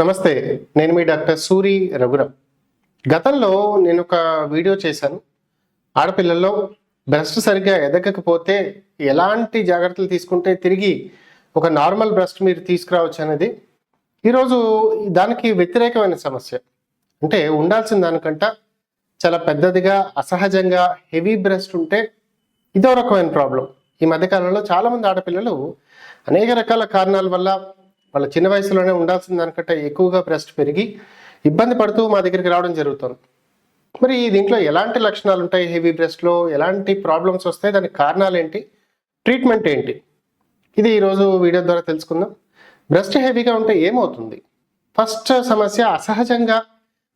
నమస్తే నేను మీ డాక్టర్ సూరి రఘురామ్. గతంలో నేను ఒక వీడియో చేశాను. ఆడపిల్లల్లో బ్రెస్ట్ సరిగ్గా ఎదగకపోతే ఎలాంటి జాగ్రత్తలు తీసుకుంటే తిరిగి ఒక నార్మల్ బ్రెస్ట్ మీరు తీసుకురావచ్చు అనేది ఈరోజు దానికి వ్యతిరేకమైన సమస్య. అంటే ఉండాల్సిన దానికంట చాలా పెద్దదిగా అసహజంగా హెవీ బ్రెస్ట్ ఉంటే ఇదో రకమైన ప్రాబ్లం. ఈ మధ్యకాలంలో చాలామంది ఆడపిల్లలు అనేక రకాల కారణాల వల్ల వాళ్ళ చిన్న వయసులోనే ఉండాల్సిన దానికంటే ఎక్కువగా బ్రెస్ట్ పెరిగి ఇబ్బంది పడుతూ మా దగ్గరికి రావడం జరుగుతుంది. మరి దీంట్లో ఎలాంటి లక్షణాలు ఉంటాయి హెవీ బ్రెస్ట్లో ఎలాంటి ప్రాబ్లమ్స్ వస్తాయి? దానికి కారణాలు ఏంటి? ట్రీట్మెంట్ ఏంటి? ఇది ఈరోజు వీడియో ద్వారా తెలుసుకుందాం. బ్రెస్ట్ హెవీగా ఉంటే ఏమవుతుంది? ఫస్ట్ సమస్య అసహజంగా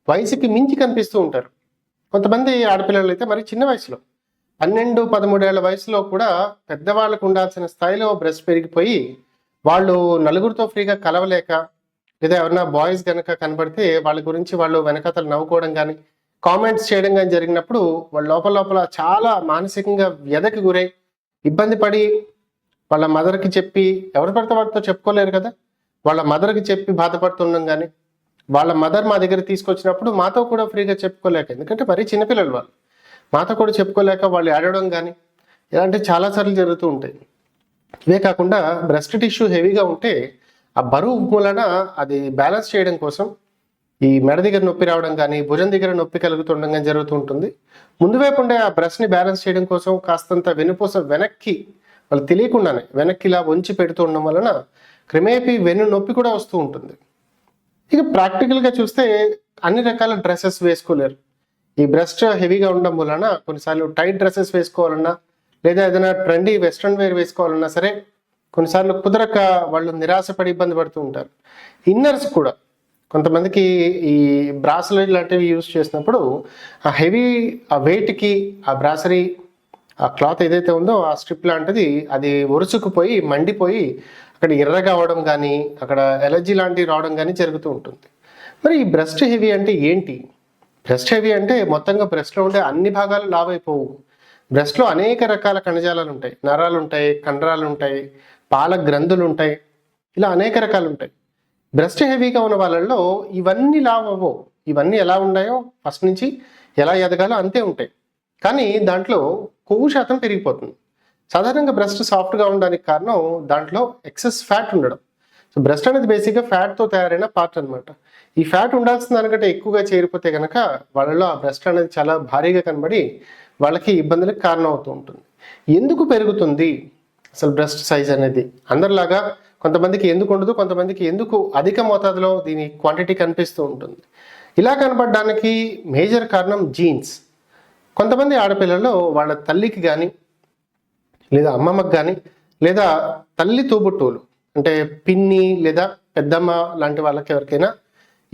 వయసుకి మించి కనిపిస్తూ ఉంటారు. కొంతమంది ఆడపిల్లలు అయితే మరి చిన్న వయసులో పన్నెండు పదమూడేళ్ళ వయసులో కూడా పెద్దవాళ్ళకు ఉండాల్సిన స్థాయిలో బ్రెస్ట్ పెరిగిపోయి వాళ్ళు నలుగురితో ఫ్రీగా కలవలేక లేదా ఎవరైనా బాయ్స్ కనుక కనబడితే వాళ్ళ గురించి వాళ్ళు వెనకతలు నవ్వుకోవడం కానీ కామెంట్స్ చేయడం కానీ జరిగినప్పుడు వాళ్ళ లోపల లోపల చాలా మానసికంగా వ్యధకి గురై ఇబ్బంది పడి వాళ్ళ మదర్కి చెప్పి ఎవరు పడితే వాటితో చెప్పుకోలేరు కదా? వాళ్ళ మదర్కి చెప్పి బాధపడుతుండడం కానీ వాళ్ళ మదర్ మా దగ్గర తీసుకొచ్చినప్పుడు మాతో కూడా ఫ్రీగా చెప్పుకోలేక ఎందుకంటే మరీ చిన్నపిల్లలు వాళ్ళు. మాతో కూడా చెప్పుకోలేక వాళ్ళు ఆడడం కానీ ఇలాంటివి చాలాసార్లు జరుగుతూ ఉంటాయి. ఇవే కాకుండా బ్రెస్ట్ టిష్యూ హెవీగా ఉంటే ఆ బరువు మూలన అది బ్యాలెన్స్ చేయడం కోసం ఈ మెడ దగ్గర నొప్పి రావడం కానీ భుజం దగ్గర నొప్పి కలుగుతుండడం కానీ జరుగుతూ ఉంటుంది. ముందు వైపు ఉండే ఆ బ్రెస్ట్ని బ్యాలెన్స్ చేయడం కోసం కాస్తంత వెనుపూస వెనక్కి వాళ్ళు తెలియకుండానే వెనక్కి ఇలా వంచి పెడుతూ ఉండడం వలన క్రమేపీ వెన్ను నొప్పి కూడా వస్తూ ఉంటుంది. ఇక ప్రాక్టికల్గా చూస్తే అన్ని రకాల డ్రెస్సెస్ వేసుకోలేరు. ఈ బ్రెస్ట్ హెవీగా ఉండడం వలన కొన్నిసార్లు టైట్ డ్రెస్సెస్ వేసుకోవాలన్నా లేదా ఏదైనా ట్రెండీ వెస్ట్రన్ వేర్ వేసుకోవాలన్నా సరే కొన్నిసార్లు కుదరక వాళ్ళు నిరాశపడి ఇబ్బంది పడుతూ ఉంటారు. ఇన్నర్స్ కూడా కొంతమందికి ఈ బ్రాసరీ లాంటివి యూజ్ చేసినప్పుడు ఆ హెవీ ఆ వెయిట్కి ఆ బ్రాసరీ ఆ క్లాత్ ఏదైతే ఉందో ఆ స్ట్రిప్ లాంటిది అది ఒరుసుకుపోయి మండిపోయి అక్కడ ఎర్రగా అవడం కానీ అక్కడ ఎలర్జీ లాంటివి రావడం కానీ జరుగుతూ ఉంటుంది. మరి ఈ బ్రెస్ట్ హెవీ అంటే ఏంటి? బ్రెస్ట్ హెవీ అంటే మొత్తంగా బ్రెస్ట్లో ఉండే అన్ని భాగాలు లావైపోవు. అయిపోవు బ్రెస్ట్లో అనేక రకాల కణజాలాలు ఉంటాయి నరాలు ఉంటాయి కండరాలు ఉంటాయి పాల గ్రంథులు ఉంటాయి ఇలా అనేక రకాలు ఉంటాయి బ్రెస్ట్ హెవీగా ఉన్న వాళ్ళల్లో ఇవన్నీ లావో ఇవన్నీ ఎలా ఉన్నాయో ఫస్ట్ నుంచి ఎలా ఎదగాలో అంతే ఉంటాయి. కానీ దాంట్లో కొవ్వు శాతం పెరిగిపోతుంది. సాధారణంగా బ్రెస్ట్ సాఫ్ట్గా ఉండడానికి కారణం దాంట్లో ఎక్సెస్ ఫ్యాట్ ఉండడం. సో బ్రెస్ట్ అనేది బేసిక్గా ఫ్యాట్తో తయారైన పార్ట్ అన్నమాట. ఈ ఫ్యాట్ ఉండాల్సిన దానికంటే ఎక్కువగా చేరిపోతే కనుక వాళ్ళలో ఆ బ్రెస్ట్ అనేది చాలా భారీగా కనబడి వాళ్ళకి ఇబ్బందులకు కారణం అవుతూ ఉంటుంది. ఎందుకు పెరుగుతుంది? అసలు బ్రెస్ట్ సైజ్ అనేది అందరిలాగా కొంతమందికి ఎందుకు ఉండదు కొంతమందికి ఎందుకు అధిక మోతాదులో దీని క్వాంటిటీ కనిపిస్తూ ఉంటుంది. ఇలా కనపడడానికి మేజర్ కారణం జీన్స్. కొంతమంది ఆడపిల్లల్లో వాళ్ళ తల్లికి కానీ లేదా అమ్మమ్మకి కానీ లేదా తల్లి తోబుట్టువులు అంటే పిన్ని లేదా పెద్దమ్మ లాంటి వాళ్ళకి ఎవరికైనా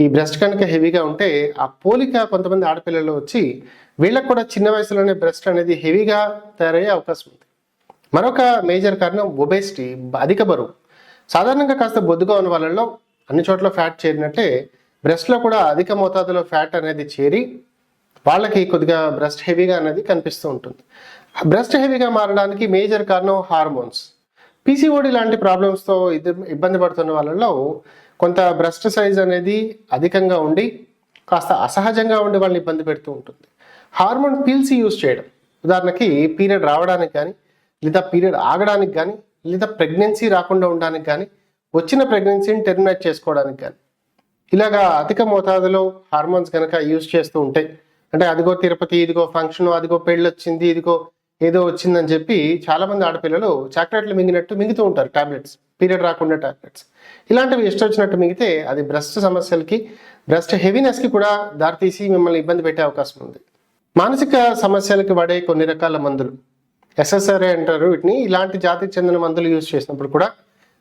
ఈ బ్రెస్ట్ కనుక హెవీగా ఉంటే ఆ పోలిక కొంతమంది ఆడపిల్లలు వచ్చి వీళ్ళకి కూడా చిన్న వయసులోనే బ్రెస్ట్ అనేది హెవీగా తయారయ్యే అవకాశం ఉంది. మరొక మేజర్ కారణం ఒబేసిటీ అధిక బరువు. సాధారణంగా కాస్త బొద్దుగా ఉన్న వాళ్ళలో అన్ని చోట్ల ఫ్యాట్ చేరినట్టే బ్రెస్ట్లో కూడా అధిక మోతాదులో ఫ్యాట్ అనేది చేరి వాళ్ళకి కొద్దిగా బ్రెస్ట్ హెవీగా అనేది కనిపిస్తూ ఉంటుంది. బ్రెస్ట్ హెవీగా మారడానికి మేజర్ కారణం హార్మోన్స్. పీసీఓడి లాంటి ప్రాబ్లమ్స్తో ఇబ్బంది పడుతున్న వాళ్ళలో కొంత బ్రెస్ట్ సైజ్ అనేది అధికంగా ఉండి కాస్త అసహజంగా ఉండి వాళ్ళని ఇబ్బంది పెడుతూ ఉంటుంది. హార్మోన్ పీల్స్ యూజ్ చేయడం. ఉదాహరణకి పీరియడ్ రావడానికి కానీ లేదా పీరియడ్ ఆగడానికి కానీ లేదా ప్రెగ్నెన్సీ రాకుండా ఉండడానికి కానీ వచ్చిన ప్రెగ్నెన్సీని టెర్మినేట్ చేసుకోవడానికి కానీ. ఇలాగా అధిక మోతాదులో హార్మోన్స్ కనుక యూజ్ చేస్తూ ఉంటాయి అంటే అదిగో తిరుపతి ఇదిగో ఫంక్షన్ అదిగో పెళ్ళి వచ్చింది ఇదిగో ఏదో వచ్చిందని చెప్పి చాలా మంది ఆడపిల్లలు చాక్లెట్లు మింగినట్టు మింగుతూ ఉంటారు టాబ్లెట్స్. పీరియడ్ రాకుండా టాబ్లెట్స్. ఇలాంటివి ఇష్టం వచ్చినట్టు మిగితే అది బ్రెస్ట్ సమస్యలకి బ్రెస్ట్ హెవీనెస్కి కూడా దారితీసి మిమ్మల్ని ఇబ్బంది పెట్టే అవకాశం ఉంది. మానసిక సమస్యలకి వాడే కొన్ని రకాల మందులు. ఎస్ఎస్ఆర్ఏ అంటారు. వీటిని ఇలాంటి జాతికి చెందిన మందులు యూజ్ చేసినప్పుడు కూడా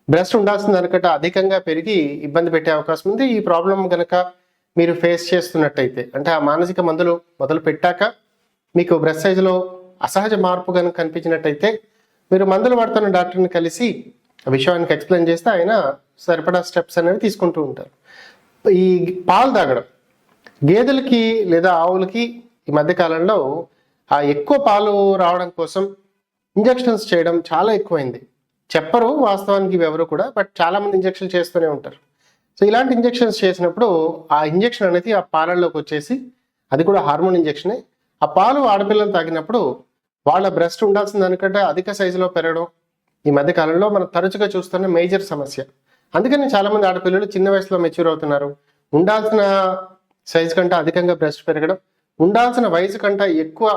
బ్రెస్ట్ ఉండాల్సిన దానికంటే అధికంగా పెరిగి ఇబ్బంది పెట్టే అవకాశం ఉంది. ఈ ప్రాబ్లం కనుక మీరు ఫేస్ చేస్తున్నట్టయితే అంటే ఆ మానసిక మందులు మొదలు పెట్టాక మీకు బ్రెస్ట్ సైజులో అసహజ మార్పు కనుక కనిపించినట్టయితే మీరు మందులు వాడుతున్న డాక్టర్ని కలిసి ఆ విషయానికి ఎక్స్ప్లెయిన్ చేస్తే ఆయన సరిపడా స్టెప్స్ అనేవి తీసుకుంటూ ఉంటారు. ఈ పాలు తాగడం గేదెలకి లేదా ఆవులకి ఈ మధ్యకాలంలో ఆ ఎక్కువ పాలు రావడం కోసం ఇంజెక్షన్స్ చేయడం చాలా ఎక్కువైంది. చెప్పరు వాస్తవానికి ఎవరు కూడా బట్ చాలామంది ఇంజెక్షన్ చేస్తూనే ఉంటారు. సో ఇలాంటి ఇంజెక్షన్స్ చేసినప్పుడు ఆ ఇంజెక్షన్ అనేది ఆ పాలల్లోకి వచ్చేసి అది కూడా హార్మోన్ ఇంజెక్షనే. ఆ పాలు ఆడపిల్లలు తాగినప్పుడు వాళ్ళ బ్రెస్ట్ ఉండాల్సిన దానికంటే అధిక సైజులో పెరగడం ఈ మధ్య కాలంలో మనం తరచుగా చూస్తున్న మేజర్ సమస్య. అందుకని చాలా మంది ఆడపిల్లలు చిన్న వయసులో మెచ్యూర్ అవుతున్నారు. ఉండాల్సిన సైజు కంటే అధికంగా బ్రెస్ట్ పెరగడం ఉండాల్సిన వయసు కంటే ఎక్కువ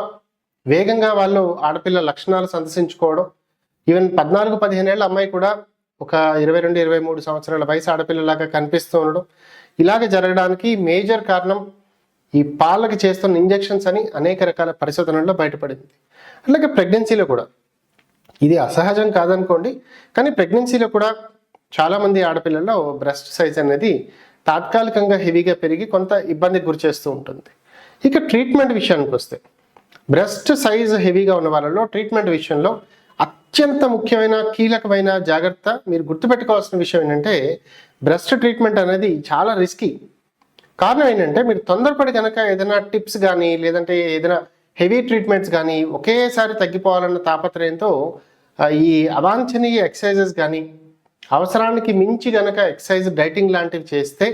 వేగంగా వాళ్ళు ఆడపిల్ల లక్షణాలు సందర్శించుకోవడం ఈవెన్ పద్నాలుగు పదిహేను ఏళ్ళ అమ్మాయి కూడా ఒక ఇరవై రెండు ఇరవై మూడు సంవత్సరాల వయసు ఆడపిల్లలాగా కనిపిస్తూ ఉండడం ఇలాగ జరగడానికి మేజర్ కారణం ఈ పాలకి చేస్తున్న ఇంజెక్షన్స్ అని అనేక రకాల పరిశోధనల్లో బయటపడింది. అలాగే ప్రెగ్నెన్సీలో కూడా. ఇది అసహజం కాదనుకోండి కానీ ప్రెగ్నెన్సీలో కూడా చాలామంది ఆడపిల్లల్లో బ్రెస్ట్ సైజ్ అనేది తాత్కాలికంగా హెవీగా పెరిగి కొంత ఇబ్బందికి గురి చేస్తూ ఉంటుంది. ఇక ట్రీట్మెంట్ విషయానికి వస్తే బ్రెస్ట్ సైజ్ హెవీగా ఉన్న వాళ్ళలో ట్రీట్మెంట్ విషయంలో అత్యంత ముఖ్యమైన కీలకమైన జాగ్రత్త మీరు గుర్తుపెట్టుకోవాల్సిన విషయం ఏంటంటే బ్రెస్ట్ ట్రీట్మెంట్ అనేది చాలా రిస్కీ. కారణం ఏంటంటే మీరు తొందరపడి కనుక ఏదైనా టిప్స్ కానీ లేదంటే ఏదైనా హెవీ ట్రీట్మెంట్స్ కానీ ఒకేసారి తగ్గిపోవాలన్న తాపత్రయంతో ఈ అవాంఛనీయ ఎక్సర్సైజెస్ కానీ అవసరానికి మించి గనక ఎక్సర్సైజ్ డైటింగ్ లాంటివి చేస్తే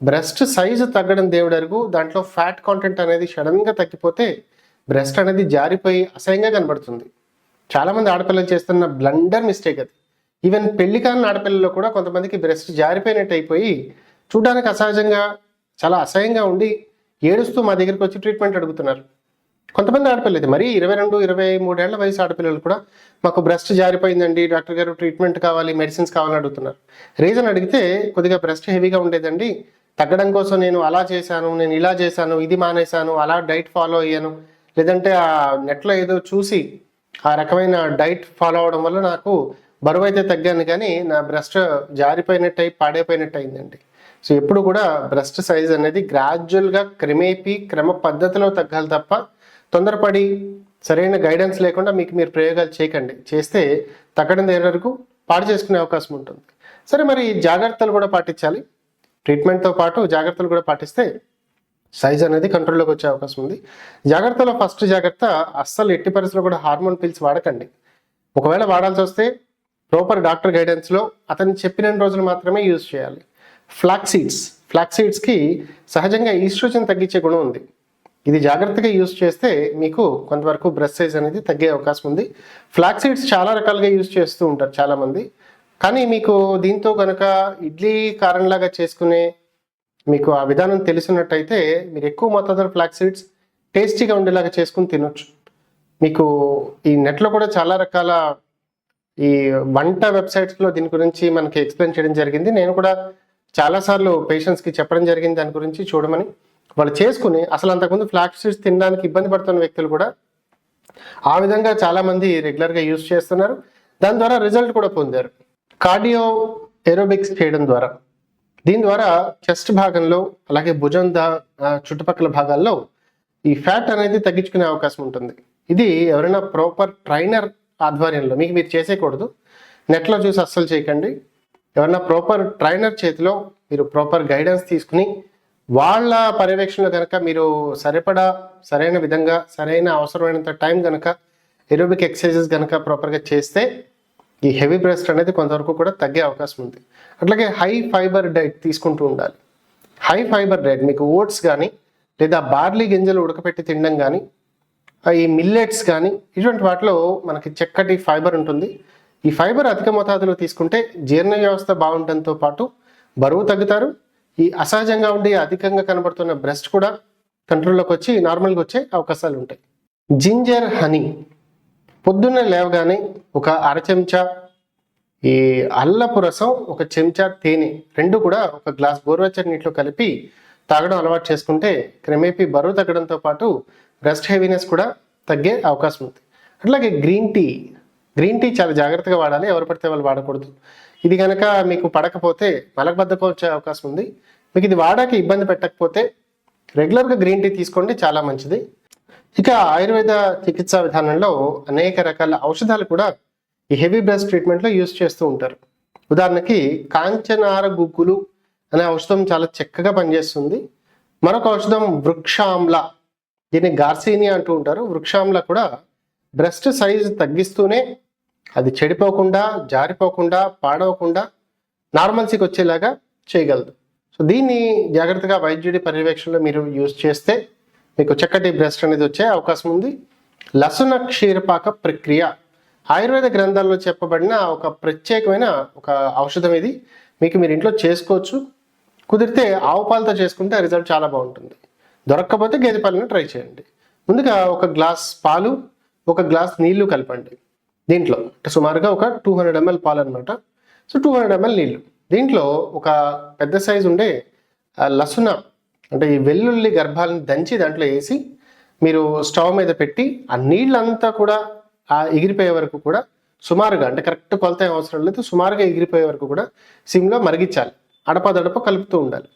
బ్రెస్ట్ సైజు తగ్గడం దేవుడరుగు దాంట్లో ఫ్యాట్ కాంటెంట్ అనేది సడన్గా తగ్గిపోతే బ్రెస్ట్ అనేది జారిపోయి అసహ్యంగా కనబడుతుంది. చాలామంది ఆడపిల్లలు చేస్తున్న బ్లండర్ మిస్టేక్ అది. ఈవెన్ పెళ్ళి కాని ఆడపిల్లల్లో కూడా కొంతమందికి బ్రెస్ట్ జారిపోయినట్టు అయిపోయి చూడడానికి అసహజంగా చాలా అసహ్యంగా ఉండి ఏడుస్తూ మా దగ్గరికి వచ్చి ట్రీట్మెంట్ అడుగుతున్నారు. కొంతమంది ఆడపిల్లలు అయితే మరీ ఇరవై రెండు ఇరవై మూడేళ్ళ వయసు ఆడపిల్లలు కూడా మాకు బ్రెస్ట్ జారిపోయిందండి డాక్టర్ గారు ట్రీట్మెంట్ కావాలి మెడిసిన్స్ కావాలని అడుగుతున్నారు. రీజన్ అడిగితే కొద్దిగా బ్రెస్ట్ హెవీగా ఉండేదండి. తగ్గడం కోసం నేను అలా చేశాను నేను ఇలా చేశాను ఇది మానేశాను అలా డైట్ ఫాలో అయ్యాను. లేదంటే ఆ నెట్లో ఏదో చూసి ఆ రకమైన డైట్ ఫాలో అవడం వల్ల నాకు బరువు అయితే తగ్గాను కానీ నా బ్రెస్ట్ జారిపోయినట్టు అయి పాడైపోయినట్టు అయిందండి సో ఎప్పుడు కూడా బ్రెస్ట్ సైజ్ అనేది గ్రాడ్యువల్గా క్రమేపీ క్రమ పద్ధతిలో తగ్గాలి తప్ప తొందరపడి సరైన గైడెన్స్ లేకుండా మీకు మీరు ప్రయోగాలు చేయకండి. చేస్తే తగ్గడం దగ్గర వరకు పాడు చేసుకునే అవకాశం ఉంటుంది. సరే మరి జాగ్రత్తలు కూడా పాటించాలి. ట్రీట్మెంట్తో పాటు జాగ్రత్తలు కూడా పాటిస్తే సైజ్ అనేది కంట్రోల్లోకి వచ్చే అవకాశం ఉంది. జాగ్రత్తలో ఫస్ట్ జాగ్రత్త అస్సలు ఎట్టి పరిస్థితుల్లో కూడా హార్మోన్ పిల్స్ వాడకండి. ఒకవేళ వాడాల్సి వస్తే ప్రాపర్ డాక్టర్ గైడెన్స్లో అతను చెప్పిన రోజులు మాత్రమే యూజ్ చేయాలి. ఫ్లాక్ సీడ్స్ ఫ్లాక్ సీడ్స్కి సహజంగా ఈస్ట్రోజన్ తగ్గించే గుణం ఉంది. ఇది జాగ్రత్తగా యూజ్ చేస్తే మీకు కొంతవరకు బ్రెస్ట్ సైజ్ అనేది తగ్గే అవకాశం ఉంది. ఫ్లాక్స్ సీడ్స్ చాలా రకాలుగా యూజ్ చేస్తూ ఉంటారు చాలామంది. కానీ మీకు దీంతో కనుక ఇడ్లీ కారంలాగా చేసుకునే మీకు ఆ విధానం తెలిసినట్టయితే మీరు ఎక్కువ మొత్తంలో ఫ్లాక్ సీడ్స్ టేస్టీగా ఉండేలాగా చేసుకుని తినొచ్చు. మీకు ఈ నెట్లో కూడా చాలా రకాల ఈ వంట వెబ్సైట్స్లో దీని గురించి మనకి ఎక్స్ప్లెయిన్ చేయడం జరిగింది. నేను కూడా చాలాసార్లు పేషెంట్స్కి చెప్పడం జరిగింది దాని గురించి చూడమని. వాళ్ళు చేసుకుని అసలు అంతకుముందు ఫ్లాక్ సీడ్స్ తినడానికి ఇబ్బంది పడుతున్న వ్యక్తులు కూడా ఆ విధంగా చాలామంది రెగ్యులర్గా యూజ్ చేస్తున్నారు. దాని ద్వారా రిజల్ట్ కూడా పొందారు. కార్డియో ఏరోబిక్స్ చేయడం ద్వారా. దీని ద్వారా చెస్ట్ భాగంలో అలాగే భుజం దా చుట్టుపక్కల భాగాల్లో ఈ ఫ్యాట్ అనేది తగ్గించుకునే అవకాశం ఉంటుంది. ఇది ఎవరైనా ప్రాపర్ ట్రైనర్ ఆధ్వర్యంలో మీకు మీరు చేసేయకూడదు. నెట్లో చూసి అస్సలు చేయకండి. ఎవరన్నా ప్రాపర్ ట్రైనర్ చేతిలో మీరు ప్రాపర్ గైడెన్స్ తీసుకుని వాళ్ళ పర్యవేక్షణలో కనుక మీరు సరిపడా సరైన విధంగా సరైన అవసరమైనంత టైం కనుక ఎరోబిక్ ఎక్సర్సైజెస్ కనుక ప్రాపర్గా చేస్తే ఈ హెవీ బ్రెస్ట్ అనేది కొంతవరకు కూడా తగ్గే అవకాశం ఉంది. అట్లాగే హై ఫైబర్ డైట్ తీసుకుంటూ ఉండాలి. హై ఫైబర్ డైట్ మీకు ఓట్స్ కానీ లేదా బార్లీ గింజలు ఉడకపెట్టి తినడం కానీ ఈ మిల్లెట్స్ కానీ ఇటువంటి వాటిలో మనకి చక్కటి ఫైబర్ ఉంటుంది. ఈ ఫైబర్ అధిక మోతాదులో తీసుకుంటే జీర్ణ వ్యవస్థ బాగుండడంతో పాటు బరువు తగ్గుతారు. ఈ అసహజంగా ఉండి అధికంగా కనబడుతున్న బ్రెస్ట్ కూడా కంట్రోల్లోకి వచ్చి నార్మల్గా వచ్చే అవకాశాలు ఉంటాయి. Ginger honey. పొద్దున్నే లేవగానే ఒక అర చెంచా ఈ అల్లపు రసం ఒక చెంచా తేనె రెండు కూడా ఒక గ్లాస్ గోరువెచ్చని నీటిలో కలిపి తాగడం అలవాటు చేసుకుంటే క్రమేపీ బరువు తగ్గడంతో పాటు రెస్ట్ హెవీనెస్ కూడా తగ్గే అవకాశం ఉంది. అట్లాగే గ్రీన్ టీ. గ్రీన్ టీ చాలా జాగ్రత్తగా వాడాలి. ఎవరు పడితే వాళ్ళు వాడకూడదు. ఇది కనుక మీకు పడకపోతే మలబద్ధకం వచ్చే అవకాశం ఉంది. మీకు ఇది వాడాక ఇబ్బంది పెట్టకపోతే రెగ్యులర్గా గ్రీన్ టీ తీసుకోండి చాలా మంచిది. ఇక ఆయుర్వేద చికిత్సా విధానంలో అనేక రకాల ఔషధాలు కూడా ఈ హెవీ బ్రెస్ట్ ట్రీట్మెంట్లో యూస్ చేస్తూ ఉంటారు. ఉదాహరణకి కాంచనార గుగ్గులు అనే ఔషధం చాలా చక్కగా పనిచేస్తుంది. మరొక ఔషధం వృక్షాంల దీన్ని గార్సీని అంటూ ఉంటారు. వృక్షాంల కూడా బ్రెస్ట్ సైజ్ తగ్గిస్తూనే అది చెడిపోకుండా జారిపోకుండా పాడవకుండా నార్మల్సీకి వచ్చేలాగా చేయగలదు. సో దీన్ని జాగ్రత్తగా వైద్యుడి పర్యవేక్షణలో మీరు యూజ్ చేస్తే మీకు చక్కటి బ్రెస్ట్ అనేది వచ్చే అవకాశం ఉంది. లసున క్షీరపాక ప్రక్రియ. ఆయుర్వేద గ్రంథాల్లో చెప్పబడిన ఒక ప్రత్యేకమైన ఒక ఔషధం ఇది. మీకు మీరు ఇంట్లో చేసుకోవచ్చు. కుదిరితే ఆవు పాలతో చేసుకుంటే రిజల్ట్ చాలా బాగుంటుంది. దొరక్కపోతే గేదె పాలను ట్రై చేయండి. ముందుగా ఒక గ్లాస్ పాలు ఒక గ్లాస్ నీళ్ళు కలపండి. దీంట్లో. అంటే సుమారుగా ఒక టూ హండ్రెడ్ ఎంఎల్ పాలు అనమాట సో టూ హండ్రెడ్ ఎంఎల్ నీళ్ళు. దీంట్లో ఒక పెద్ద సైజు ఉండే ఆ, లసున అంటే ఈ వెల్లుల్లి గర్భాలను దంచి దాంట్లో వేసి మీరు స్టవ్ మీద పెట్టి ఆ నీళ్ళంతా కూడా ఆ ఎగిరిపోయే వరకు కూడా సుమారుగా అంటే కరెక్ట్ కొలత ఏం అవసరం లేదు సుమారుగా ఎగిరిపోయే వరకు కూడా సిమ్లో మరిగించాలి. అడపదడప కలుపుతూ ఉండాలి.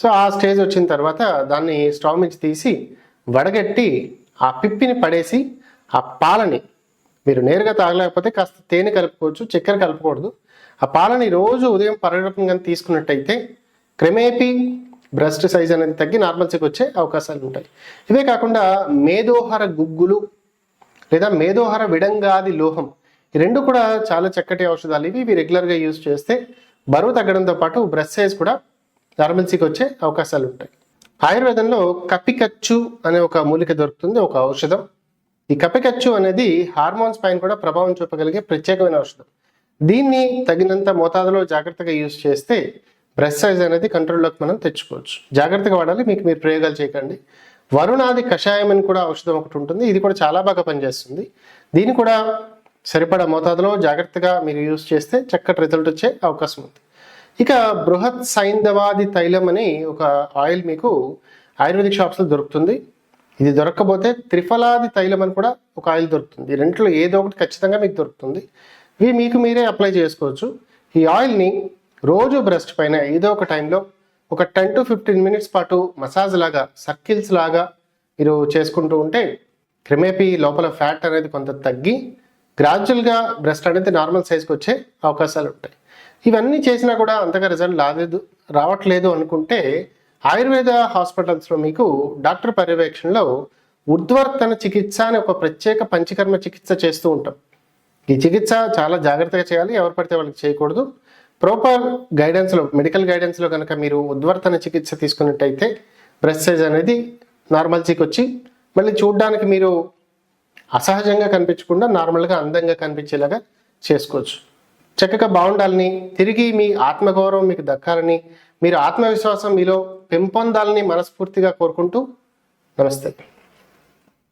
సో ఆ స్టేజ్ వచ్చిన తర్వాత దాన్ని స్టవ్ నుంచి తీసి వడగట్టి ఆ పిప్పిని పడేసి ఆ పాలని మీరు నేరుగా తాగలేకపోతే కాస్త తేనె కలుపుకోవచ్చు చక్కెర కలపకూడదు ఆ పాలని రోజు ఉదయం పరగడపం కానీ తీసుకున్నట్టయితే క్రమేపీ బ్రెస్ట్ సైజ్ అనేది తగ్గి నార్మల్సీకి వచ్చే అవకాశాలు ఉంటాయి. ఇవే కాకుండా మేదోహర గుగ్గులు లేదా మేదోహర విడంగాది లోహం ఈ రెండు కూడా చాలా చక్కటి ఔషధాలు. ఇవి ఇవి రెగ్యులర్గా యూజ్ చేస్తే బరువు తగ్గడంతో పాటు బ్రెస్ట్ సైజ్ కూడా నార్మల్సీకి వచ్చే అవకాశాలు ఉంటాయి. ఆయుర్వేదంలో కపికచ్చు అనే ఒక మూలిక దొరుకుతుంది ఒక ఔషధం. ఈ కపికచ్చు అనేది హార్మోన్స్ పైన కూడా ప్రభావం చూపగలిగే ప్రత్యేకమైన ఔషధం. దీన్ని తగినంత మోతాదులో జాగ్రత్తగా యూజ్ చేస్తే బ్రెస్ట్ సైజ్ అనేది కంట్రోల్లోకి మనం తెచ్చుకోవచ్చు. జాగ్రత్తగా వాడాలి మీకు మీరు ప్రయోగాలు చేయకండి. వరుణాది కషాయం అని కూడా ఔషధం ఒకటి ఉంటుంది. ఇది కూడా చాలా బాగా పనిచేస్తుంది. దీన్ని కూడా సరిపడా మోతాదులో జాగ్రత్తగా మీరు యూజ్ చేస్తే చక్కటి రిజల్ట్ వచ్చే అవకాశం ఉంది. ఇక బృహత్ సైంధవాది తైలం అని ఒక ఆయిల్ మీకు ఆయుర్వేదిక్ షాప్స్లో దొరుకుతుంది. ఇది దొరకకపోతే త్రిఫలాది తైలం అని కూడా ఒక ఆయిల్ దొరుకుతుంది. రెంట్లో ఏదో ఒకటి ఖచ్చితంగా మీకు దొరుకుతుంది. ఇవి మీకు మీరే అప్లై చేసుకోవచ్చు. ఈ ఆయిల్ని రోజు బ్రెస్ట్ పైన ఏదో ఒక టైంలో ఒక టెన్ టు ఫిఫ్టీన్ మినిట్స్ పాటు మసాజ్ లాగా సర్కిల్స్ లాగా మీరు చేసుకుంటూ ఉంటే క్రమేపీ లోపల ఫ్యాట్ అనేది కొంత తగ్గి గ్రాడ్యువల్గా బ్రెస్ట్ అనేది నార్మల్ సైజ్కి వచ్చే అవకాశాలు ఉంటాయి. ఇవన్నీ చేసినా కూడా అంతగా రిజల్ట్ రాలేదు రావట్లేదు అనుకుంటే ఆయుర్వేద హాస్పిటల్స్లో మీకు డాక్టర్ పర్యవేక్షణలో ఉద్వర్తన చికిత్స అనే ఒక ప్రత్యేక పంచకర్మ చికిత్స చేస్తూ ఉంటాం. ఈ చికిత్స చాలా జాగ్రత్తగా చేయాలి ఎవరు పడితే వాళ్ళకి చేయకూడదు. ప్రాపర్ గైడెన్స్లో మెడికల్ గైడెన్స్లో కనుక మీరు ఉద్వర్తన చికిత్స తీసుకున్నట్టయితే బ్రెస్ట్ సైజ్ అనేది నార్మల్సీకి వచ్చి మళ్ళీ చూడడానికి మీరు అసహజంగా కనిపించకుండా నార్మల్గా అందంగా కనిపించేలాగా చేసుకోవచ్చు. చక్కగా బాగుండాలని తిరిగి మీ ఆత్మగౌరవం మీకు దక్కాలని మీరు ఆత్మవిశ్వాసం మీలో పెంపొందాలని మనస్ఫూర్తిగా కోరుకుంటూ నమస్తే.